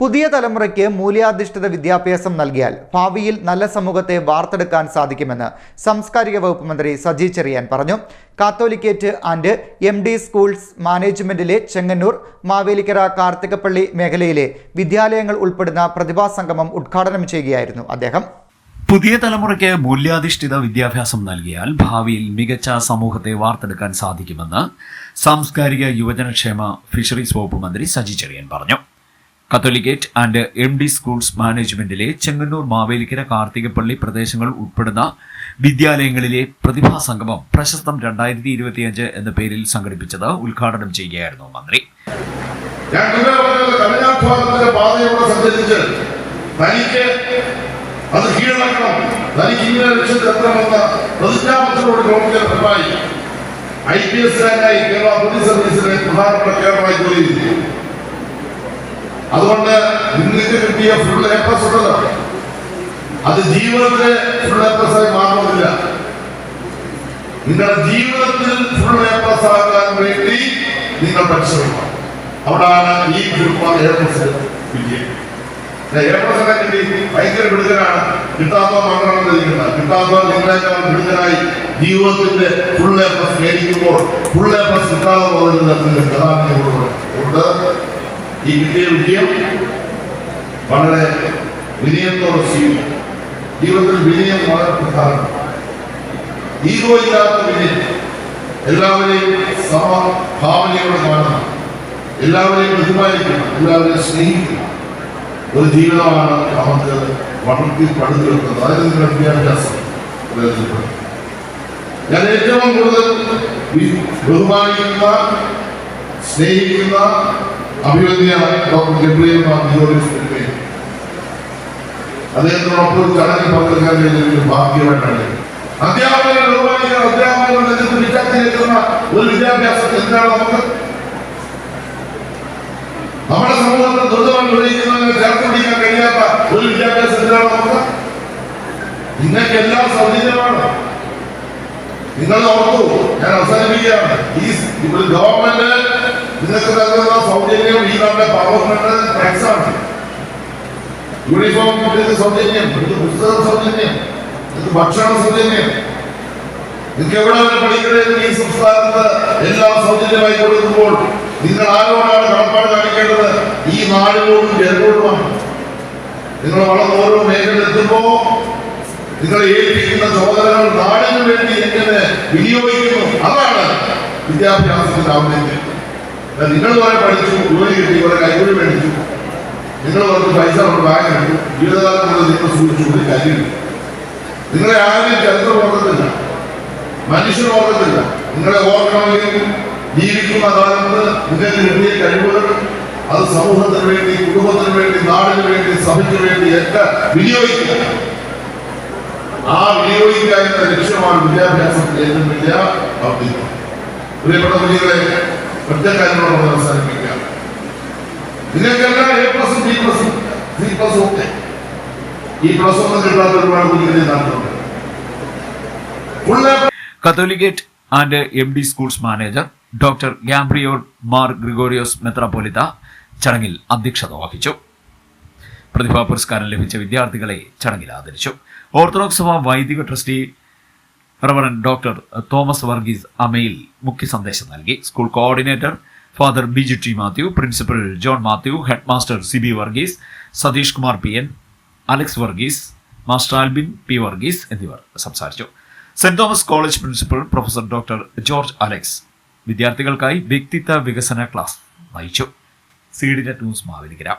പുതിയ തലമുറയ്ക്ക് മൂല്യാധിഷ്ഠിത വിദ്യാഭ്യാസം നൽകിയാൽ ഭാവിയിൽ നല്ല സമൂഹത്തെ വാർത്തെടുക്കാൻ സാധിക്കുമെന്ന് സാംസ്കാരിക വകുപ്പ് മന്ത്രി സജി ചെറിയാൻ പറഞ്ഞു. Catholicate and M D schools മാനേജ്മെന്റിലെ Chengannur Mavelikara Karthikappally മേഖലയിലെ വിദ്യാലയങ്ങൾ ഉൾപ്പെടുന്ന പ്രതിഭാസംഗമം ഉദ്ഘാടനം ചെയ്യുകയായിരുന്നു അദ്ദേഹം. പുതിയ തലമുറയ്ക്ക് മൂല്യാധിഷ്ഠിത വിദ്യാഭ്യാസം നൽകിയാൽ ഭാവിയിൽ മികച്ച സമൂഹത്തെ വാർത്തെടുക്കാൻ സാധിക്കുമെന്ന് സാംസ്കാരിക യുവജനക്ഷേമ ഫിഷറീസ് വകുപ്പ് മന്ത്രി സജി ചെറിയൻ പറഞ്ഞു. Catholicate and M D schools മാനേജ്മെന്റിലെ Chengannur Mavelikara Karthikappally പ്രദേശങ്ങൾ ഉൾപ്പെടുന്ന വിദ്യാലയങ്ങളിലെ പ്രതിഭാ സംഗമം പ്രശസ്തം രണ്ടായിരത്തി ഇരുപത്തിയഞ്ച് എന്ന പേരിൽ സംഘടിപ്പിച്ചത് ഉദ്ഘാടനം ചെയ്യുകയായിരുന്നു മന്ത്രി. തനിക്ക് പോലീസ് പ്രധാനപ്പെട്ട അതുകൊണ്ട് നിങ്ങൾക്ക് കിട്ടിയ ഫുൾ എ ഉണ്ടല്ലോ. അത് ജീവിതത്തിലെ ഫുൾ എ ആയി മാറണമെന്നില്ല നിങ്ങളുടെ ജീവിതത്തിൽ ഫുൾ എ പ്ലസ് ആകാൻ വേണ്ടി നിങ്ങൾ പരിശ്രമിക്കണം. അവിടാണ് ഈ കുടുംബം എ പ്ലസ് വിജയം എ പ്ലസ് ഒക്കെ കിട്ടി. ഭയങ്കര വിടുതലാണ്. കിട്ടാത്ത മാത്രമാണ് ഇരിക്കുന്നത് കിട്ടാത്ത നിങ്ങളെക്കാൾ വിടുതലായി ജീവിതത്തിന്റെ ഫുൾ എ പ്ലസ് മേടിക്കുമ്പോൾ ഫുൾ എ പ്ലസ് കിട്ടാതെ പോകുന്നത് അതാണ് ഈ കിട്ടിയ വിജയം വളരെ വിനയത്തോടെ ചെയ്യുന്നു ജീവിതത്തിൽ വിനയം വളരെ പ്രധാനം ഈഗോ ഇല്ലാത്ത വിനയം എല്ലാവരെയും സമഭാവനയോടെ കാണണം എല്ലാവരെയും ബഹുമാനിക്കണം എല്ലാവരെയും സ്നേഹിക്കണം ഒരു ജീവിതമാണ് നമുക്ക് വളർത്തി പടുത്തെടുക്കുന്നത് അതായത് നിങ്ങളുടെ വിദ്യാഭ്യാസം. ഞാൻ ഏറ്റവും കൂടുതൽ ബഹുമാനിക്കുന്ന സ്നേഹിക്കുന്ന അഭിവന്യ ഡോക്ടർ അദ്ദേഹത്തിനോടൊപ്പം ഒരു ചടങ്ങിൽ പങ്കെടുക്കാൻ കഴിഞ്ഞ ഭാഗ്യമായിട്ടാണ് അധ്യാപകരെ ബഹുമാനിക്കുന്ന അധ്യാപകരുടെ നിൽക്കുന്ന ഒരു വിദ്യാഭ്യാസം എന്താണ് നമുക്ക്? നമ്മുടെ സമൂഹത്തിൽ ദുരിതം വിളിക്കുന്നതിനെ കഴിയാത്ത ഒരു വിദ്യാഭ്യാസം നമുക്ക്? നിങ്ങൾക്കെല്ലാം സൗജന്യമാണ്. നിങ്ങൾ ഓർത്തു ഞാൻ അവസാനിപ്പിക്കുകയാണ്. ഈ ഗവൺമെന്റ് നിങ്ങൾക്ക് സൗജന്യം ഈ നാട്ടിലെ പവർമെന്റ് ടാക്സാണ് യൂണിഫോം ഇത് സൗജന്യം പുസ്തകം സൗജന്യം ഭക്ഷണം സൗജന്യം. നിങ്ങൾക്ക് എവിടെ വരെ പഠിക്കണമെങ്കിൽ ഈ സംസ്ഥാനത്ത് എല്ലാം സൗജന്യമായി കൊടുക്കുമ്പോൾ നിങ്ങൾ ആരോടാണ് കടപ്പാട് കാണിക്കേണ്ടത്? ഈ നാടിനോടും ജനങ്ങളോടുമാണ്. നിങ്ങൾ വളർന്ന് ഓരോ നിങ്ങളെ ഏൽപ്പിക്കുന്ന ചോദനകൾ നാടിനു വേണ്ടി എങ്ങനെ വിനിയോഗിക്കുന്നു. അതാണ് വിദ്യാഭ്യാസത്തിന്റെ എന്നാൽ നിങ്ങൾ കുറെ പഠിച്ചു ജോലി കിട്ടി കുറെ കൈകൂലി മേടിച്ചു. നിങ്ങൾ കുറച്ച് പൈസ കൊണ്ട് ബാങ്ക് എടുത്തു ജീവിതകാലം മുതൽ നിങ്ങൾ സൂക്ഷിച്ചു ഒരു കാര്യം നിങ്ങളെ ആരും ചരിത്രം ഓർക്കത്തില്ല മനുഷ്യൻ ഓർക്കത്തില്ല നിങ്ങളെ ഓർക്കണമെങ്കിൽ ജീവിക്കുന്ന കാലത്ത് നിങ്ങൾക്ക് കിട്ടിയ കഴിവുകൾ അത് സമൂഹത്തിന് വേണ്ടി കുടുംബത്തിന് വേണ്ടി നാടിന് വേണ്ടി സഭയ്ക്ക് വേണ്ടി ഒക്കെ വിനിയോഗിക്കുക. ആ വിനിയോഗിക്കുക എന്ന ലക്ഷ്യമാണ് വിദ്യാഭ്യാസം. ഏറ്റവും വലിയ പ്രിയപ്പെട്ട കുഞ്ഞുങ്ങളെ ഒറ്റ കാര്യങ്ങളോട് നമ്മൾ അവസാനിപ്പിക്കുക നിങ്ങൾക്കെല്ലാം എ പ്ലസും ബി പ്ലസും സി പ്ലസും ഒക്കെ. ഈ പ്ലസ് ഒന്നും കിട്ടാത്ത ഒരുപാട് കുഞ്ഞുങ്ങളെ നാട്ടിലുണ്ട് Catholicate and M D schools manager doctor Gabriel Mar Gregorios മെത്രാപോലിത്ത ചടങ്ങിൽ അധ്യക്ഷത വഹിച്ചു. പ്രതിഭാ പുരസ്കാരം ലഭിച്ച വിദ്യാർത്ഥികളെ ചടങ്ങിൽ ആദരിച്ചു. ഓർത്തഡോക്സ് സഭ വൈദിക trustee reverend doctor Thomas Varghese Amayil മുഖ്യ സന്ദേശം നൽകി. School coordinator father Biju T Mathew principal John Mathew head master C B Varghese Satheesh Kumar P N Alex Varghese master Albin P Varghese എന്നിവർ സംസാരിച്ചു. Saint Thomas college principal professor doctor George Alex വിദ്യാർത്ഥികൾക്കായി വ്യക്തിത്വ വികസന class നയിച്ചു. സീഡിന്റെ news Mavelikkara.